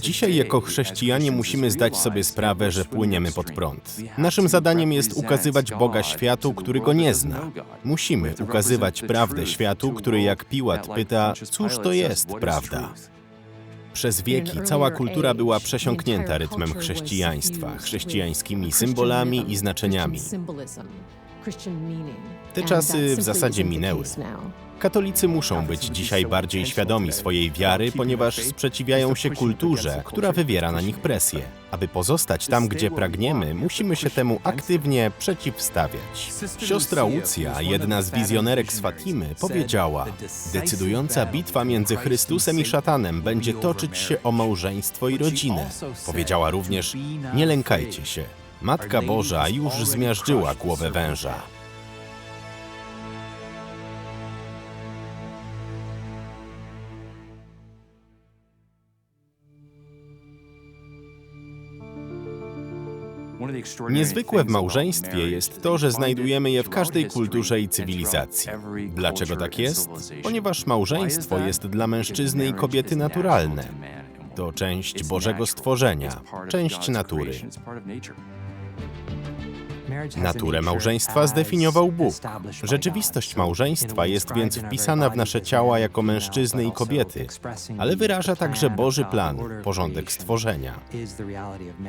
Dzisiaj jako chrześcijanie musimy zdać sobie sprawę, że płyniemy pod prąd. Naszym zadaniem jest ukazywać Boga światu, który go nie zna. Musimy ukazywać prawdę światu, który jak Piłat pyta, cóż to jest prawda? Przez wieki cała kultura była przesiąknięta rytmem chrześcijaństwa, chrześcijańskimi symbolami i znaczeniami. Te czasy w zasadzie minęły. Katolicy muszą być dzisiaj bardziej świadomi swojej wiary, ponieważ sprzeciwiają się kulturze, która wywiera na nich presję. Aby pozostać tam, gdzie pragniemy, musimy się temu aktywnie przeciwstawiać. Siostra Łucja, jedna z wizjonerek z Fatimy, powiedziała: Decydująca bitwa między Chrystusem i szatanem będzie toczyć się o małżeństwo i rodzinę. Powiedziała również: Nie lękajcie się. Matka Boża już zmiażdżyła głowę węża. Niezwykłe w małżeństwie jest to, że znajdujemy je w każdej kulturze i cywilizacji. Dlaczego tak jest? Ponieważ małżeństwo jest dla mężczyzny i kobiety naturalne. To część Bożego stworzenia, część natury. Naturę małżeństwa zdefiniował Bóg. Rzeczywistość małżeństwa jest więc wpisana w nasze ciała jako mężczyzny i kobiety, ale wyraża także Boży plan, porządek stworzenia.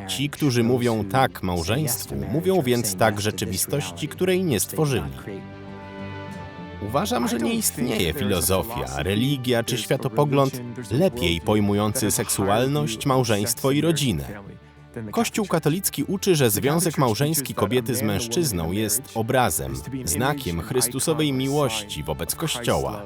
Ci, którzy mówią tak małżeństwu, mówią więc tak rzeczywistości, której nie stworzyli. Uważam, że nie istnieje filozofia, religia czy światopogląd lepiej pojmujący seksualność, małżeństwo i rodzinę. Kościół katolicki uczy, że związek małżeński kobiety z mężczyzną jest obrazem, znakiem Chrystusowej miłości wobec Kościoła.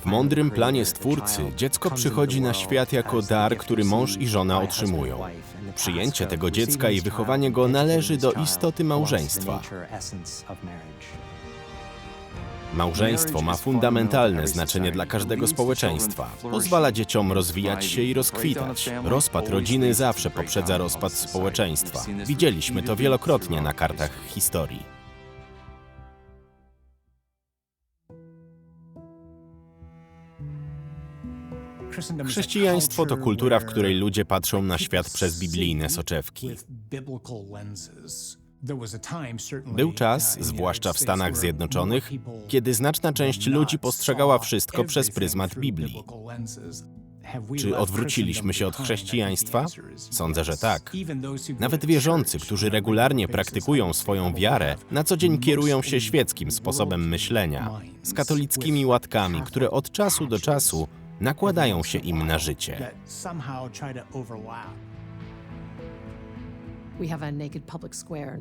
W mądrym planie Stwórcy dziecko przychodzi na świat jako dar, który mąż i żona otrzymują. Przyjęcie tego dziecka i wychowanie go należy do istoty małżeństwa. Małżeństwo ma fundamentalne znaczenie dla każdego społeczeństwa. Pozwala dzieciom rozwijać się i rozkwitać. Rozpad rodziny zawsze poprzedza rozpad społeczeństwa. Widzieliśmy to wielokrotnie na kartach historii. Chrześcijaństwo to kultura, w której ludzie patrzą na świat przez biblijne soczewki. Był czas, zwłaszcza w Stanach Zjednoczonych, kiedy znaczna część ludzi postrzegała wszystko przez pryzmat Biblii. Czy odwróciliśmy się od chrześcijaństwa? Sądzę, że tak. Nawet wierzący, którzy regularnie praktykują swoją wiarę, na co dzień kierują się świeckim sposobem myślenia, z katolickimi łatkami, które od czasu do czasu nakładają się im na życie.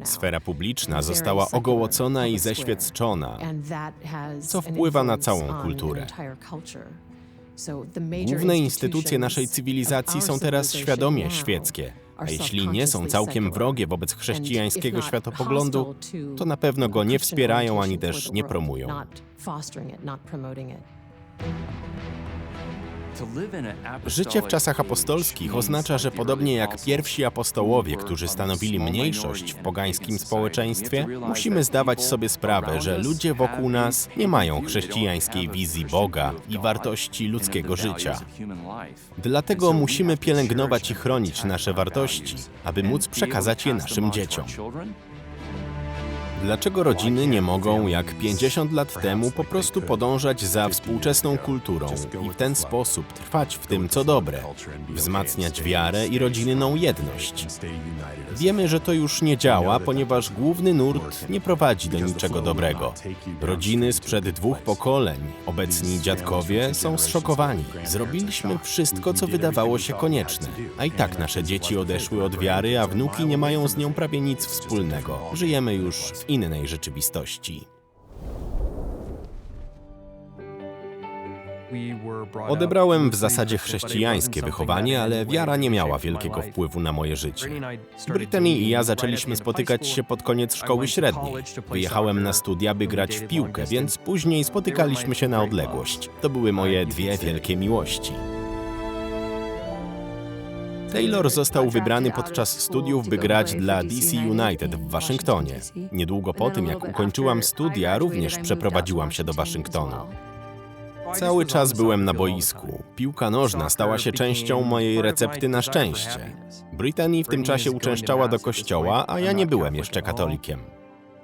Sfera publiczna została ogołocona i zeświadczona, co wpływa na całą kulturę. Główne instytucje naszej cywilizacji są teraz świadomie świeckie, a jeśli nie są całkiem wrogie wobec chrześcijańskiego światopoglądu, to na pewno go nie wspierają ani też nie promują. Życie w czasach apostolskich oznacza, że podobnie jak pierwsi apostołowie, którzy stanowili mniejszość w pogańskim społeczeństwie, musimy zdawać sobie sprawę, że ludzie wokół nas nie mają chrześcijańskiej wizji Boga i wartości ludzkiego życia. Dlatego musimy pielęgnować i chronić nasze wartości, aby móc przekazać je naszym dzieciom. Dlaczego rodziny nie mogą, jak 50 lat temu, po prostu podążać za współczesną kulturą i w ten sposób trwać w tym, co dobre, wzmacniać wiarę i rodzinną jedność? Wiemy, że to już nie działa, ponieważ główny nurt nie prowadzi do niczego dobrego. Rodziny sprzed dwóch pokoleń, obecni dziadkowie, są zszokowani. Zrobiliśmy wszystko, co wydawało się konieczne, a i tak nasze dzieci odeszły od wiary, a wnuki nie mają z nią prawie nic wspólnego. Żyjemy już w innej rzeczywistości. Odebrałem w zasadzie chrześcijańskie wychowanie, ale wiara nie miała wielkiego wpływu na moje życie. Brittany i ja zaczęliśmy spotykać się pod koniec szkoły średniej. Wyjechałem na studia, by grać w piłkę, więc później spotykaliśmy się na odległość. To były moje dwie wielkie miłości. Taylor został wybrany podczas studiów, by grać dla DC United w Waszyngtonie. Niedługo po tym, jak ukończyłam studia, również przeprowadziłam się do Waszyngtonu. Cały czas byłem na boisku. Piłka nożna stała się częścią mojej recepty na szczęście. Brittany w tym czasie uczęszczała do kościoła, a ja nie byłem jeszcze katolikiem.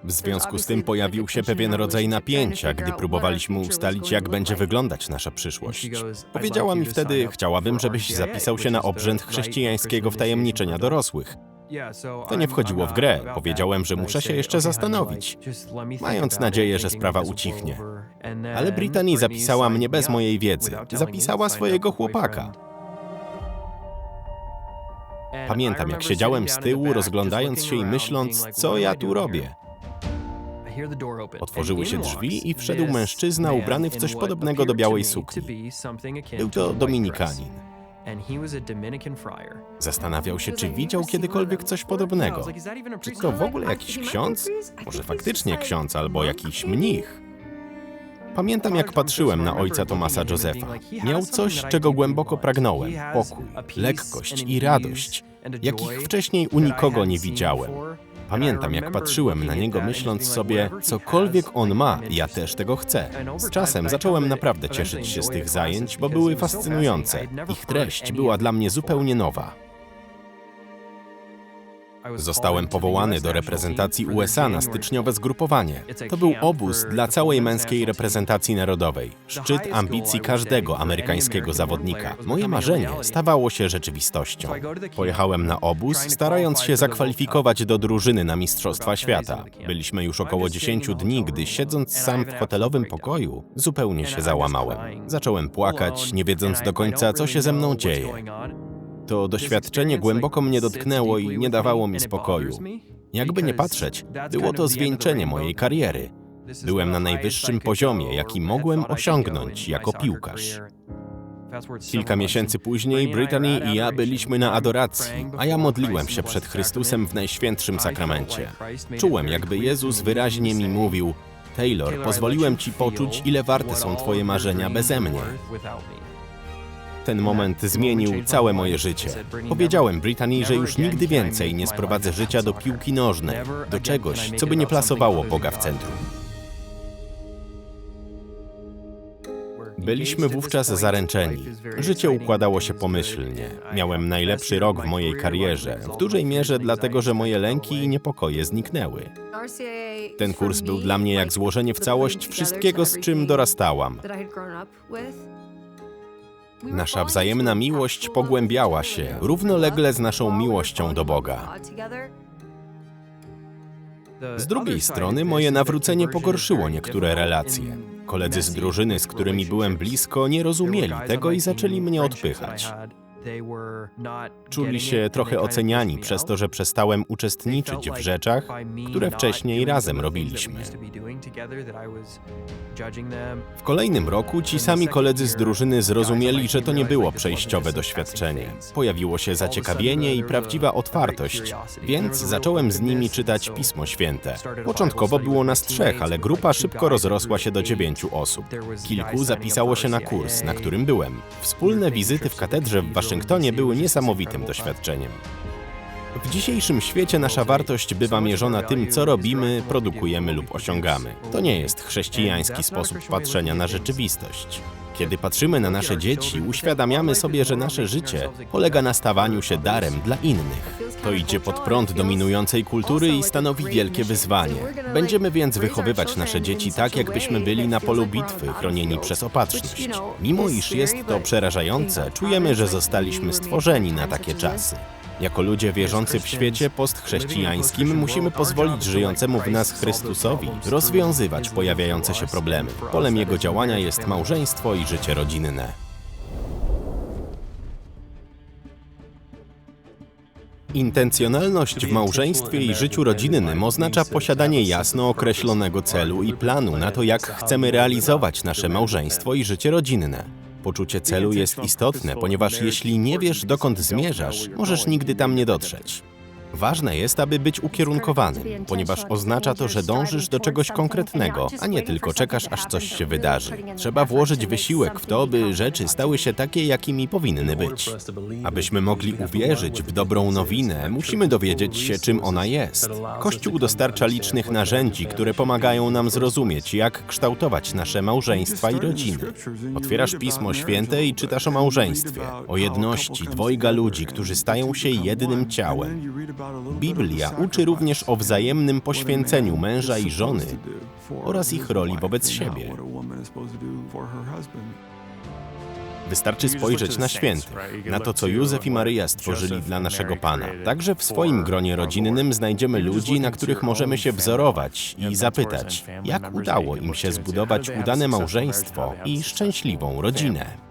W związku z tym pojawił się pewien rodzaj napięcia, gdy próbowaliśmy ustalić, jak będzie wyglądać nasza przyszłość. Powiedziała mi wtedy, chciałabym, żebyś zapisał się na obrzęd chrześcijańskiego wtajemniczenia dorosłych. To nie wchodziło w grę. Powiedziałem, że muszę się jeszcze zastanowić, mając nadzieję, że sprawa ucichnie. Ale Brittany zapisała mnie bez mojej wiedzy. Zapisała swojego chłopaka. Pamiętam, jak siedziałem z tyłu, rozglądając się i myśląc, co ja tu robię. Otworzyły się drzwi i wszedł mężczyzna ubrany w coś podobnego do białej sukni. Był to Dominikanin. Zastanawiał się, czy widział kiedykolwiek coś podobnego. Czy to w ogóle jakiś ksiądz? Może faktycznie ksiądz albo jakiś mnich? Pamiętam, jak patrzyłem na ojca Tomasa Józefa. Miał coś, czego głęboko pragnąłem: pokój, lekkość i radość, jakich wcześniej u nikogo nie widziałem. Pamiętam, jak patrzyłem na niego, myśląc sobie, cokolwiek on ma, ja też tego chcę. Z czasem zacząłem naprawdę cieszyć się z tych zajęć, bo były fascynujące. Ich treść była dla mnie zupełnie nowa. Zostałem powołany do reprezentacji USA na styczniowe zgrupowanie. To był obóz dla całej męskiej reprezentacji narodowej. Szczyt ambicji każdego amerykańskiego zawodnika. Moje marzenie stawało się rzeczywistością. Pojechałem na obóz, starając się zakwalifikować do drużyny na Mistrzostwa Świata. Byliśmy już około 10 dni, gdy siedząc sam w hotelowym pokoju, zupełnie się załamałem. Zacząłem płakać, nie wiedząc do końca, co się ze mną dzieje. To doświadczenie głęboko mnie dotknęło i nie dawało mi spokoju. Jakby nie patrzeć, było to zwieńczenie mojej kariery. Byłem na najwyższym poziomie, jaki mogłem osiągnąć jako piłkarz. Kilka miesięcy później Brittany i ja byliśmy na adoracji, a ja modliłem się przed Chrystusem w Najświętszym Sakramencie. Czułem, jakby Jezus wyraźnie mi mówił: Taylor, pozwoliłem ci poczuć, ile warte są twoje marzenia beze mnie. Ten moment zmienił całe moje życie. Powiedziałem Brittany, że już nigdy więcej nie sprowadzę życia do piłki nożnej, do czegoś, co by nie plasowało Boga w centrum. Byliśmy wówczas zaręczeni. Życie układało się pomyślnie. Miałem najlepszy rok w mojej karierze, w dużej mierze dlatego, że moje lęki i niepokoje zniknęły. Ten kurs był dla mnie jak złożenie w całość wszystkiego, z czym dorastałam. Nasza wzajemna miłość pogłębiała się równolegle z naszą miłością do Boga. Z drugiej strony, moje nawrócenie pogorszyło niektóre relacje. Koledzy z drużyny, z którymi byłem blisko, nie rozumieli tego i zaczęli mnie odpychać. Czuli się trochę oceniani przez to, że przestałem uczestniczyć w rzeczach, które wcześniej razem robiliśmy. W kolejnym roku ci sami koledzy z drużyny zrozumieli, że to nie było przejściowe doświadczenie. Pojawiło się zaciekawienie i prawdziwa otwartość, więc zacząłem z nimi czytać Pismo Święte. Początkowo było nas trzech, ale grupa szybko rozrosła się do dziewięciu osób. Kilku zapisało się na kurs, na którym byłem. Wspólne wizyty w katedrze w Waszyngtonie były niesamowitym doświadczeniem. W dzisiejszym świecie nasza wartość bywa mierzona tym, co robimy, produkujemy lub osiągamy. To nie jest chrześcijański sposób patrzenia na rzeczywistość. Kiedy patrzymy na nasze dzieci, uświadamiamy sobie, że nasze życie polega na stawaniu się darem dla innych. To idzie pod prąd dominującej kultury i stanowi wielkie wyzwanie. Będziemy więc wychowywać nasze dzieci tak, jakbyśmy byli na polu bitwy, chronieni przez opatrzność. Mimo iż jest to przerażające, czujemy, że zostaliśmy stworzeni na takie czasy. Jako ludzie wierzący w świecie postchrześcijańskim musimy pozwolić żyjącemu w nas Chrystusowi rozwiązywać pojawiające się problemy. Polem jego działania jest małżeństwo i życie rodzinne. Intencjonalność w małżeństwie i życiu rodzinnym oznacza posiadanie jasno określonego celu i planu na to, jak chcemy realizować nasze małżeństwo i życie rodzinne. Poczucie celu jest istotne, ponieważ jeśli nie wiesz, dokąd zmierzasz, możesz nigdy tam nie dotrzeć. Ważne jest, aby być ukierunkowanym, ponieważ oznacza to, że dążysz do czegoś konkretnego, a nie tylko czekasz, aż coś się wydarzy. Trzeba włożyć wysiłek w to, by rzeczy stały się takie, jakimi powinny być. Abyśmy mogli uwierzyć w dobrą nowinę, musimy dowiedzieć się, czym ona jest. Kościół dostarcza licznych narzędzi, które pomagają nam zrozumieć, jak kształtować nasze małżeństwa i rodziny. Otwierasz Pismo Święte i czytasz o małżeństwie, o jedności dwojga ludzi, którzy stają się jednym ciałem. Biblia uczy również o wzajemnym poświęceniu męża i żony oraz ich roli wobec siebie. Wystarczy spojrzeć na świętych, na to, co Józef i Maryja stworzyli dla naszego Pana. Także w swoim gronie rodzinnym znajdziemy ludzi, na których możemy się wzorować i zapytać, jak udało im się zbudować udane małżeństwo i szczęśliwą rodzinę.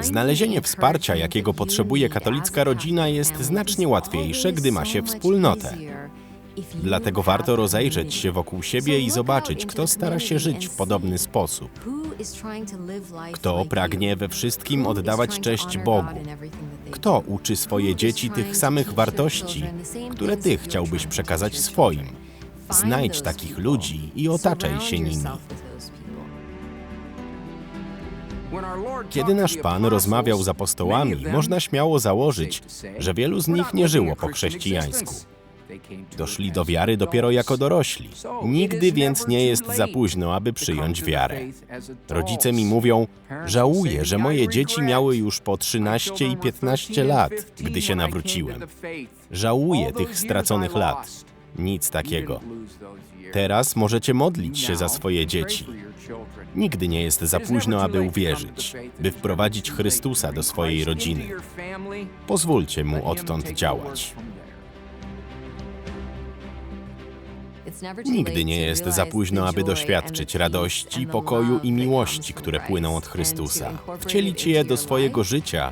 Znalezienie wsparcia, jakiego potrzebuje katolicka rodzina, jest znacznie łatwiejsze, gdy ma się wspólnotę. Dlatego warto rozejrzeć się wokół siebie i zobaczyć, kto stara się żyć w podobny sposób. Kto pragnie we wszystkim oddawać cześć Bogu? Kto uczy swoje dzieci tych samych wartości, które ty chciałbyś przekazać swoim? Znajdź takich ludzi i otaczaj się nimi. Kiedy nasz Pan rozmawiał z apostołami, można śmiało założyć, że wielu z nich nie żyło po chrześcijańsku. Doszli do wiary dopiero jako dorośli. Nigdy więc nie jest za późno, aby przyjąć wiarę. Rodzice mi mówią, żałuję, że moje dzieci miały już po 13 i 15 lat, gdy się nawróciłem. Żałuję tych straconych lat. Nic takiego. Teraz możecie modlić się za swoje dzieci. Nigdy nie jest za późno, aby uwierzyć, by wprowadzić Chrystusa do swojej rodziny. Pozwólcie mu odtąd działać. Nigdy nie jest za późno, aby doświadczyć radości, pokoju i miłości, które płyną od Chrystusa, wcielić je do swojego życia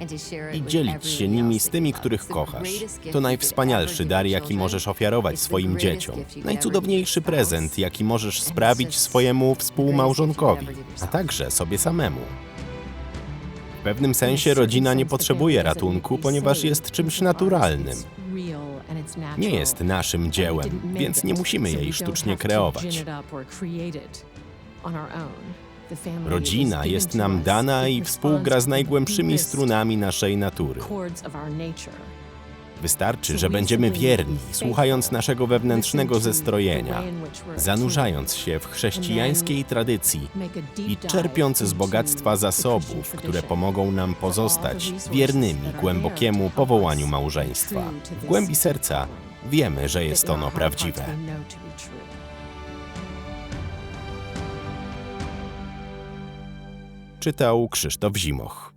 i dzielić się nimi z tymi, których kochasz. To najwspanialszy dar, jaki możesz ofiarować swoim dzieciom, najcudowniejszy prezent, jaki możesz sprawić swojemu współmałżonkowi, a także sobie samemu. W pewnym sensie rodzina nie potrzebuje ratunku, ponieważ jest czymś naturalnym. Nie jest naszym dziełem, więc nie musimy jej sztucznie kreować. Rodzina jest nam dana i współgra z najgłębszymi strunami naszej natury. Wystarczy, że będziemy wierni, słuchając naszego wewnętrznego zestrojenia, zanurzając się w chrześcijańskiej tradycji i czerpiąc z bogactwa zasobów, które pomogą nam pozostać wiernymi głębokiemu powołaniu małżeństwa. W głębi serca wiemy, że jest ono prawdziwe. Czytał Krzysztof Zimoch.